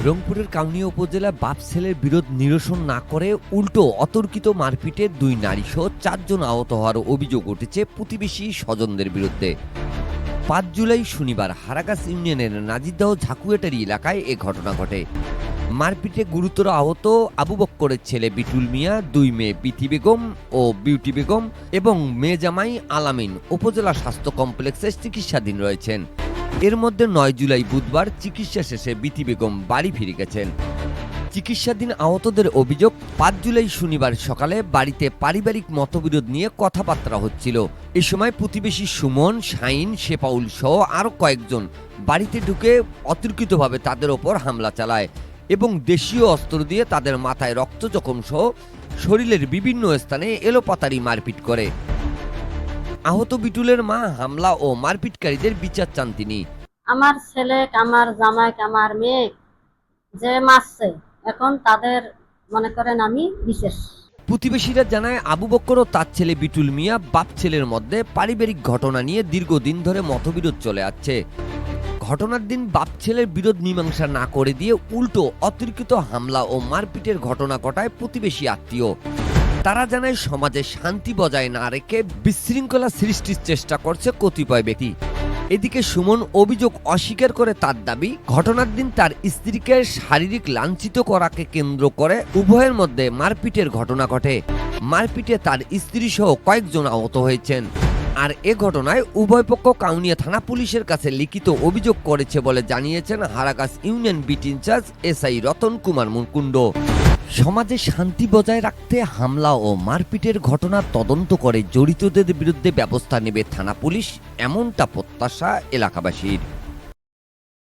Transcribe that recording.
রংপুরের কাউনিয়া উপজেলা বাপ ছেলের বিরোধ নিরসন না করে উল্টো অতর্কিত মারপিটে দুই নারী সহ চারজন আহত হওয়ার অভিযোগ উঠেছে প্রতিবেশী স্বজনদের বিরুদ্ধে। পাঁচ জুলাই শনিবার হারাগাস ইউনিয়নের নাজিরদাহ ঝাকুয়াটারি এলাকায় এ ঘটনা ঘটে। মারপিটে গুরুতর আহত আবু বক্করের ছেলে বিটুল মিয়া, দুই মেয়ে বিথি বেগম ও বিউটি বেগম এবং মেয়ে জামাই আলামিন উপজেলা স্বাস্থ্য কমপ্লেক্সে চিকিৎসাধীন রয়েছেন। এর মধ্যে নয় জুলাই বুধবার চিকিৎসা শেষে বিথি বেগম বাড়ি ফিরে গেছেন। চিকিৎসাধীন আহতদের অভিযোগ, পাঁচ জুলাই শনিবার সকালে বাড়িতে পারিবারিক মতবিরোধ নিয়ে কথাবার্তা হচ্ছিল। এ সময় প্রতিবেশী সুমন, শাইন শেপাউল সহ আরও কয়েকজন বাড়িতে ঢুকে অতর্কিতভাবে তাদের ওপর হামলা চালায় এবং দেশীয় অস্ত্র দিয়ে তাদের মাথায় রক্ত জখম সহ শরীরের বিভিন্ন স্থানে এলোপাতারি মারপিট করে। আহত বিটুলের মা হামলা ও মারপিটকারীদের বিচার চান তিনি। আমার ছেলে আমার জামাই আমার মেয়ে যে মারছে এখন তাদের মনে করেন আমি বিশেষ। প্রতিবেশীরা জানায় আবু বক্কর ও তার ছেলে বিটুল মিয়া বাপ ছেলের মধ্যে পারিবারিক ঘটনা নিয়ে দীর্ঘদিন ধরে মতবিরোধ চলে আসছে। ঘটনার দিন বাপ ছেলের বিরোধ মীমাংসা না করে দিয়ে উল্টো অতিরিক্ত হামলা ও মারপিটের ঘটনা ঘটায় প্রতিবেশী আত্মীয়। তারা জানায় সমাজে শান্তি বজায় না রেখে বিশৃঙ্খলা সৃষ্টির চেষ্টা করছে কতিপয় ব্যক্তি। এদিকে সুমন অভিযোগ অস্বীকার করে তার দাবি, ঘটনার দিন তার স্ত্রীকে শারীরিক লাঞ্ছিত করাকে কেন্দ্র করে উভয়ের মধ্যে মারপিটের ঘটনা ঘটে। মারপিটে তার স্ত্রী সহ কয়েকজন আহত হয়েছেন। আর এ ঘটনায় উভয় পক্ষ কাউনিয়া থানা পুলিশের কাছে লিখিত অভিযোগ করেছে বলে জানিয়েছেন Haragach union beat incharge SI Ratan Kumar Mukund সমাজে শান্তি বজায় রাখতে হামলা ও মারপিটের ঘটনা তদন্ত করে জড়িতদের বিরুদ্ধে ব্যবস্থা নেবে থানা পুলিশ, এমনটা প্রত্যাশা এলাকাবাসীর।